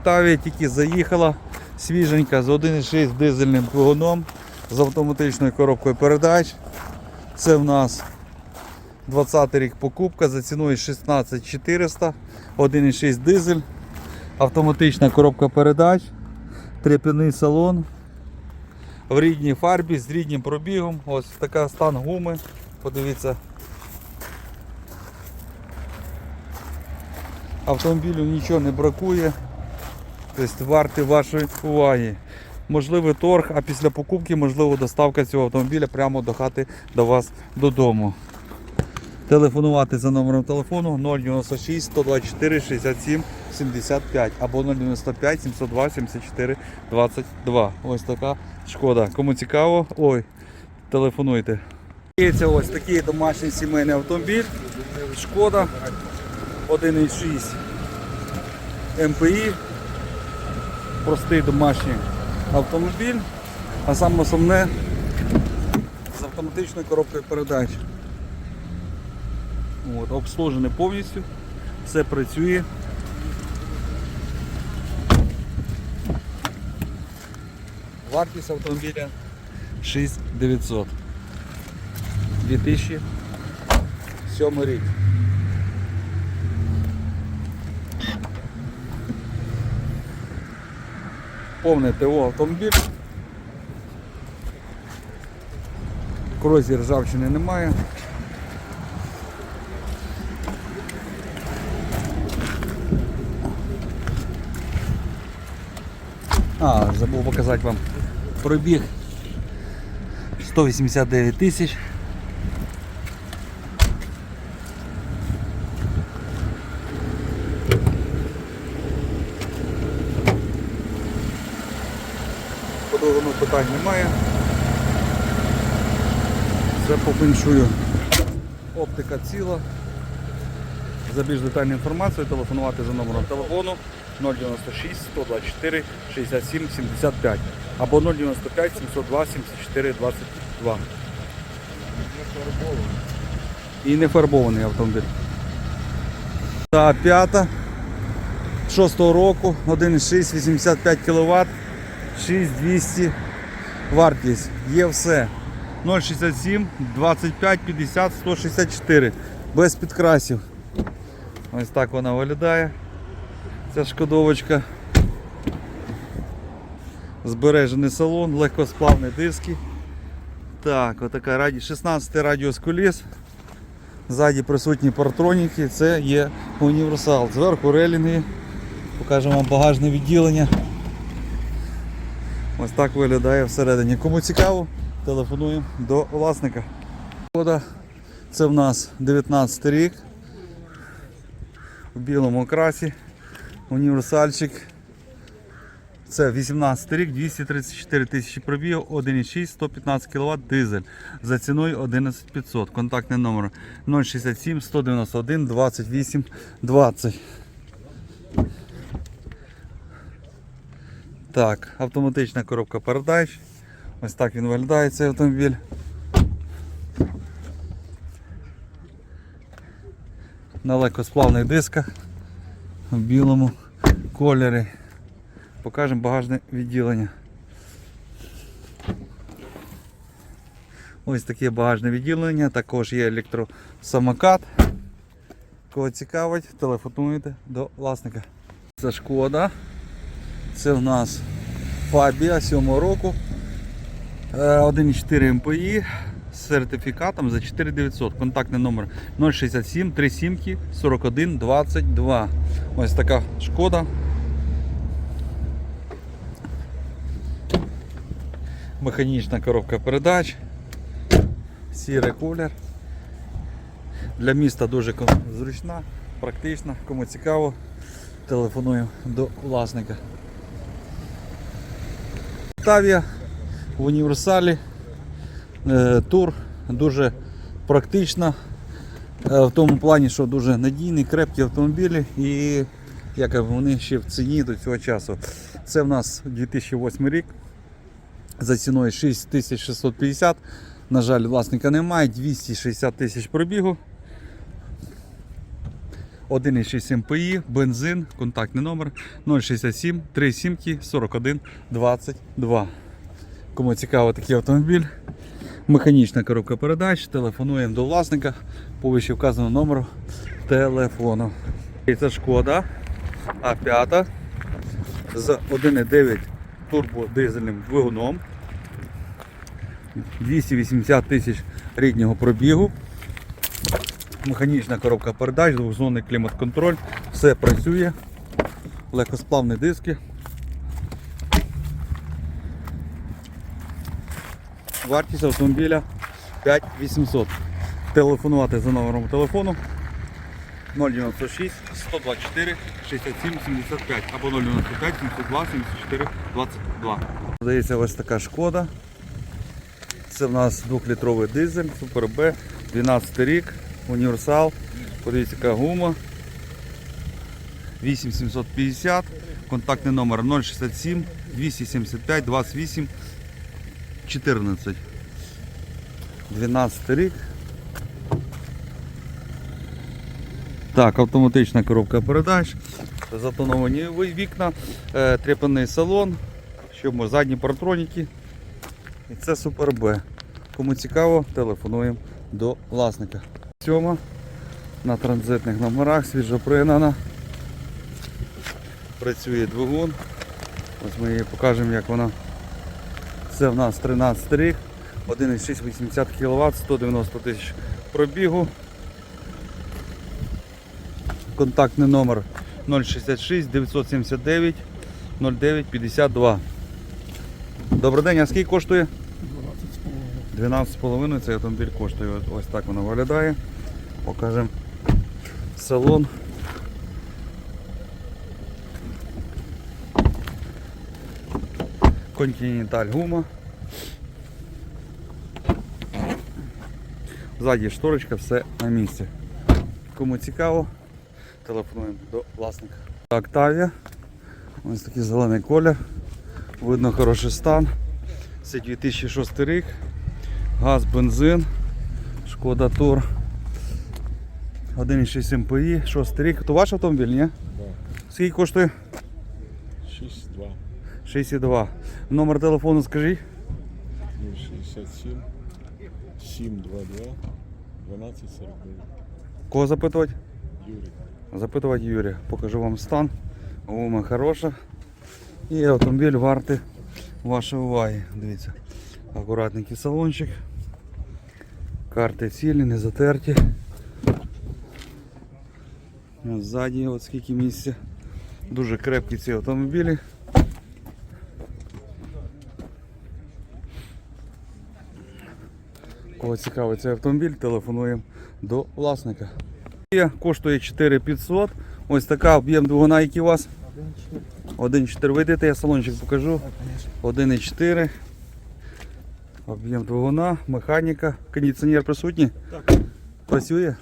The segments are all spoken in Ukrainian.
Октавія тільки заїхала свіженька з 1,6 дизельним двигуном з автоматичною коробкою передач. Це в нас 20 рік покупка за ціною 16400, 1,6 дизель, автоматична коробка передач, треп'яний салон в рідній фарбі з рідним пробігом. Ось така стан гуми. Подивіться. Автомобілю нічого не бракує. Тобто варти вашої уваги. Можливий торг, а після покупки можливо доставка цього автомобіля прямо до хати до вас додому. Телефонувати за номером телефону 096 124 67 75 або 095 702 74 22. Ось така шкода. Кому цікаво, ой, телефонуйте. Це ось такий домашній сімейний автомобіль. Шкода 1,6 МПІ. Простий домашній автомобіль. А саме основне з автоматичною коробкою передач. От, обслужений повністю, все працює. Вартість автомобіля 6900. 2007 рік. Повне ТО автомобіль. Корозії ржавчини немає. А, забув показати вам пробіг 189 тисяч. Двигуну питань немає. Все попіншую. Оптика ціла. За більш детальну інформацію телефонувати за номером телефону 096 124 67 75 або 095 702 74 22. І не фарбований автомобіль. Та п'ята 6 року 1,6 85 кВт 6200 вартість. Є все. 067 25 50 164 без підкрасів. Ось так вона виглядає. Ця шкодовочка. Збережений салон, легкосплавні диски. Так, отака раді... 16 радіус коліс. Ззаді присутні партроніки, це є універсал. Зверху релінги. Покажемо вам багажне відділення. Ось так виглядає всередині. Кому цікаво, телефонуємо до власника. Це в нас 19 рік. В білому окрасі. Універсальчик. Це 18 рік, 234 тисячі пробігів, 1,6, 115 кВт дизель. За ціною 11500. Контактний номер 067 191 28 20. Так, автоматична коробка передач. Ось так він виглядає цей автомобіль. На легкосплавних дисках в білому кольорі. Покажемо багажне відділення. Ось таке багажне відділення, також є електросамокат. Кого цікавить, телефонуйте до власника. Це шкода. Це в нас Фабія 7 року. Е, 1,4 МПІ з сертифікатом за 4900. Контактний номер 067 37 41 22. Ось така шкода. Механічна коробка передач. Сірий колір. Для міста дуже зручна, практична. Кому цікаво, телефонуємо до власника. Тавія в універсалі. Е, Тур дуже практична. е, В тому плані, що дуже надійні, крепкі автомобілі і як вони ще в ціні до цього часу. Це в нас 2008 рік. За ціною 6650. На жаль, власника немає, 260 тисяч пробігу. 1,6 МПІ, бензин, контактний номер 067 37 41 22. Кому цікаво такий автомобіль, механічна коробка передач, телефонуємо до власника по вище вказаному номеру телефону. І це шкода А5 з 1,9 турбодизельним двигуном. 280 тисяч ріднього пробігу. Механічна коробка передач, двохзонний клімат-контроль, все працює, легкосплавні диски. Вартість автомобіля 5800. Телефонувати за номером телефону 096 124 67 75 або 095 702 74 22. Здається, ось така шкода. Це в нас 2-літровий дизель, Супер Б, 12 рік, універсал. Подивіться, яка гума. 8750, контактний номер 067 275 28 14. 12 рік. Так, автоматична коробка передач, затоновані вікна, е, трепаний салон, що ми, задні партроніки. І це Супер Б. Кому цікаво, телефонуємо до власника. Сьома на транзитних номерах, свіжопригнана. Працює двигун. Ось ми її покажемо, як вона. Це в нас 13 рік, 1,680 кВт, 190 тисяч пробігу. Контактний номер 066 979 09 52. Добрий день, а скільки коштує? 12,5 цей автомобіль коштує. Ось так воно виглядає. Покажемо салон. Континенталь гума. Ззаді шторочка, все на місці. Кому цікаво, телефонуємо до власника. Октавія. Ось такий зелений колір. Видно хороший стан. Це 2006 рік. Газ, бензин. Шкода Тур. 1,6 МПІ, 6 рік. То ваш автомобіль, ні? Да. Скільки коштує? 6-2 6,2. Номер телефону скажіть. 067 722 1249. Кого запитувати? Юрій. Запитувати Юрія. Покажу вам стан. Гума хороша. І автомобіль вартий вашої уваги. Дивіться. Акуратненький салончик. Карти цілі, не затерті. Ось Ззаді от скільки місця. Дуже крепкі ці автомобілі. Кого цікавий цей автомобіль, телефонуємо до власника. Коштує 4500. Ось така об'єм двигуна, який у вас? 1,4. Вийдете, я салончик покажу. 1,4. Об'єм двигуна, механіка, кондиціонер присутній. Так, Працює.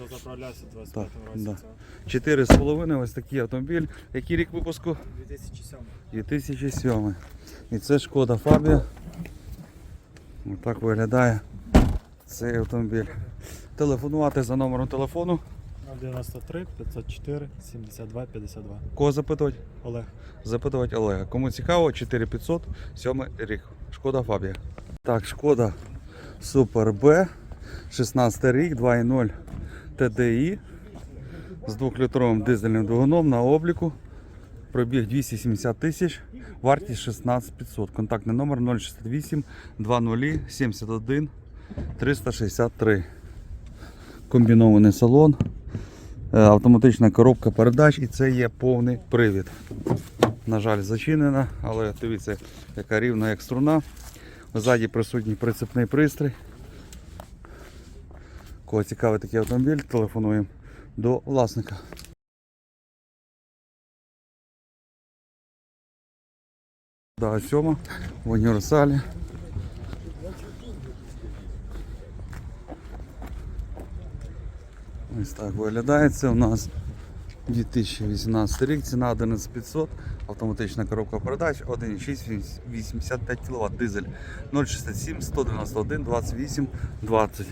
Е, так, тут заправлявся в 25 році. да. 4,5 ось такий автомобіль. Який рік випуску? 2007. 2007. І це шкода Фабія. Ось так виглядає цей автомобіль. Телефонувати за номером телефону. 093 504 72 52. Кого запитувати? Олег. запитувати Олега. Кому цікаво, 4500, 7 рік. Шкода Фабія. Так, шкода Супер Б, 16 рік, 2.0 TDI з 2-літровим дизельним двигуном на обліку. Пробіг 270 тисяч, вартість 16500. Контактний номер 068 20 71 363. Комбінований салон, е, автоматична коробка передач і це є повний привід. На жаль, зачинена, але дивіться, яка рівна як струна. Ззаді присутній прицепний пристрій. Кого цікавий такий автомобіль, телефонуємо до власника. Да, сьома в універсалі. Ось так виглядає. Це у нас 2018 рік, ціна 11500, автоматична коробка передач, 1,6 85 кВт, дизель 067 191 28 20.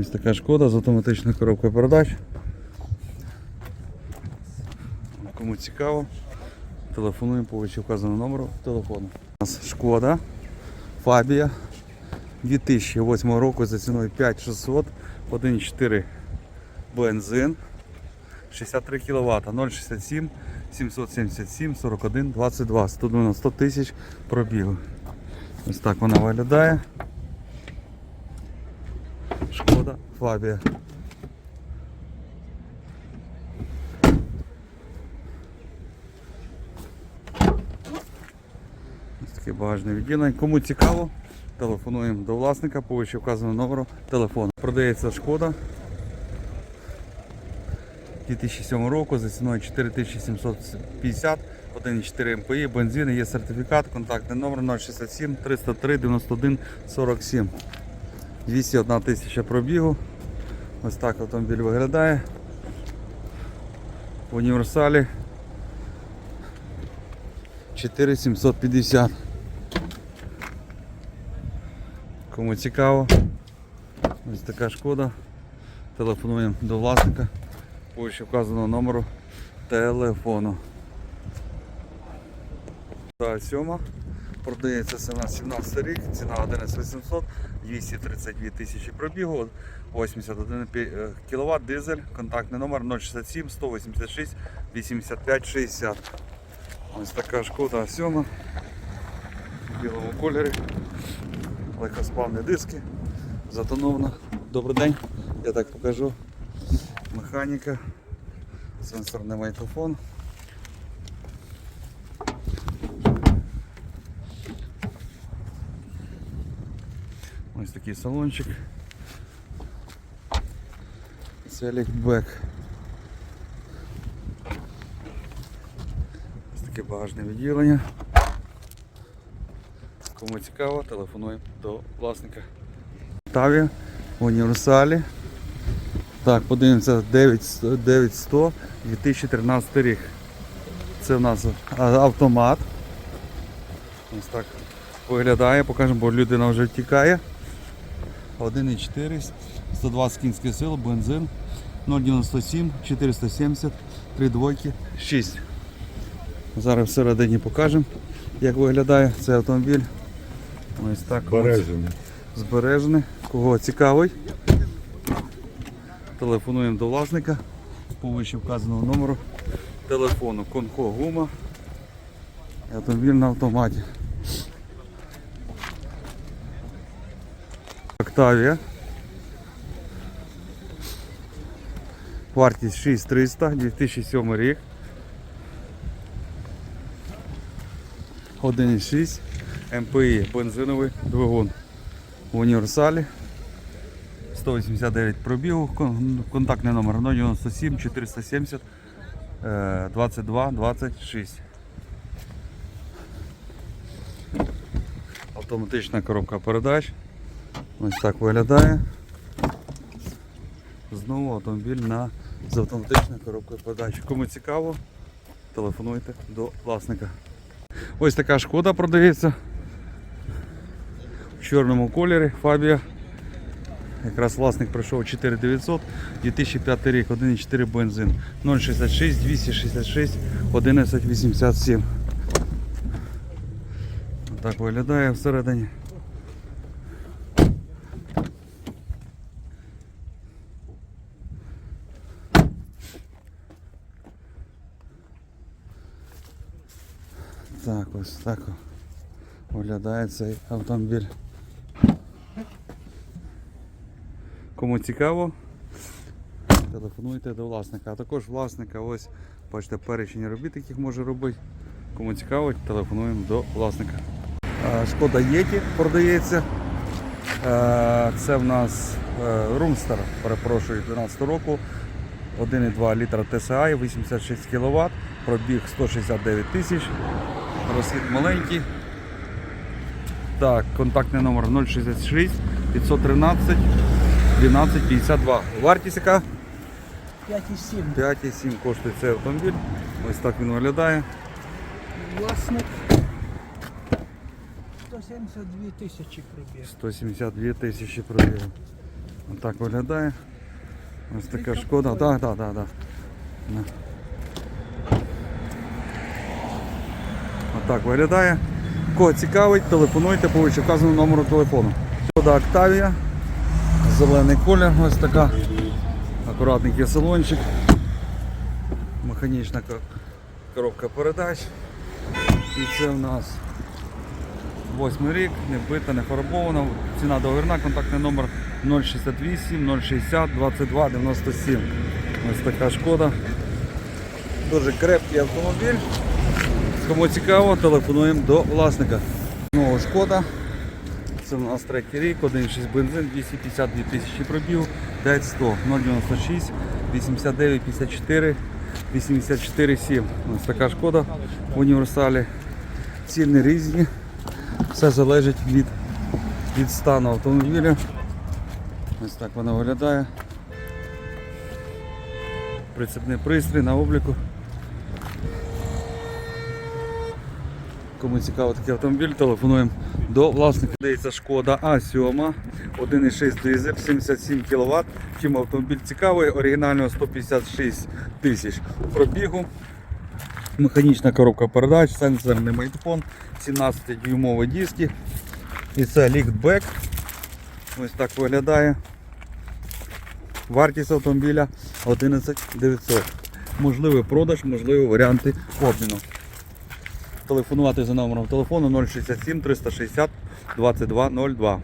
Ось така шкода з автоматичною коробкою передач. Кому цікаво, телефонуємо по вказаному номеру телефону. У нас шкода Фабія 2008 року за ціною 5600, 1,4 бензин 63 кВт 0,67 777 41 22 100 тисяч пробігу. Ось так вона виглядає. Шкода Фабія. Таке багажне відділення. Кому цікаво, телефонуємо до власника по вище вказаному номеру телефону. Продається шкода 2007 року за ціною 4750, 1,4 МПІ, бензин, є сертифікат, контактний номер 067 303 91 47. 201 тисяча пробігу. Ось так автомобіль виглядає. В універсалі 4750. Кому цікаво, ось така шкода. Телефонуємо до власника по ще вказаного номеру телефону. Та сьома. Продається на 17 рік, ціна 11800, 232 тисячі пробігу, 81 кВт, дизель, контактний номер 067 186 85 60. Ось така шкода сьома в білому кольорі. Легкосплавні диски, затонована. Добрий день, я так покажу. Механіка, сенсорний мікрофон. Такий салончик. Це ліктбек. Ось таке багажне відділення. Кому цікаво, телефонуємо до власника. Таві універсалі. Так, подивимося 900 9100 2013 рік. Це в нас автомат. Ось так виглядає, покажемо, бо людина вже втікає. 1,4, 120 кінських сил, бензин 0,97, 470, 3 двойки, 6. Зараз всередині покажемо, як виглядає цей автомобіль. Ось так. ось збережений. Кого цікавий, телефонуємо до власника по вище вказаного номеру телефону. Конхо гума. Автомобіль на автоматі. Октавія. Вартість 6300, 2007 рік. 1,6 МПІ бензиновий двигун в універсалі. 189 пробігу, контактний номер 097 470 е, 22 26. Автоматична коробка передач. Ось так виглядає. Знову автомобіль на з автоматичною коробкою передач. Кому цікаво, телефонуйте до власника. Ось така шкода продається в чорному кольорі Фабія. Якраз власник прийшов 4900, 2005 рік, 1,4 бензин, 066 266 1187. Так виглядає всередині. Так, ось так виглядає цей автомобіль. Кому цікаво, телефонуйте до власника. А також власника, ось бачите, перечень робіт, яких може робити. Кому цікаво, телефонуємо до власника. Е, Шкода Єті продається. Е, Це в нас Румстер, перепрошую, 12 року. 1,2 літра TSI, 86 кВт, пробіг 169 тисяч, розхід маленький. Так, контактний номер 066 513 1252. Вартість яка? 5,7. 5,7 коштує цей автомобіль. Ось так він виглядає. Власник 172 тисячі пробіг. 172 тисячі пробігів. Ось так виглядає. Ось така шкода. Так, так, так, так. Отак виглядає. Кого цікавить, телефонуйте по вищевказаному номеру телефону. Шкода Октавія. Зелений колір, ось така. Акуратненький салончик. Механічна коробка передач. І це в нас восьмий рік, не бита, не фарбована. Ціна договірна, контактний номер 068 060 22 97. Ось така шкода. Дуже крепкий автомобіль. Кому цікаво, телефонуємо до власника. Знову шкода. Це у нас третій рік, 1,6 бензин, 252 тисячі пробіг, 5100, 096, 89, 54, 84, 7. Ось така шкода в універсалі. Ціни різні. Все залежить від, від стану автомобіля. Ось так вона виглядає. Прицепний пристрій на обліку. Кому цікаво такий автомобіль, телефонуємо до власника. Дається шкода А7, 1,6 дизель, 77 кВт. Чим автомобіль цікавий, оригінального 156 тисяч пробігу. Механічна коробка передач, сенсорний майтфон, 17-дюймові диски. І це ліфтбек. Ось так виглядає. Вартість автомобіля 11 900. Можливий продаж, можливі варіанти обміну. Телефонувати за номером телефону 067 360 2202.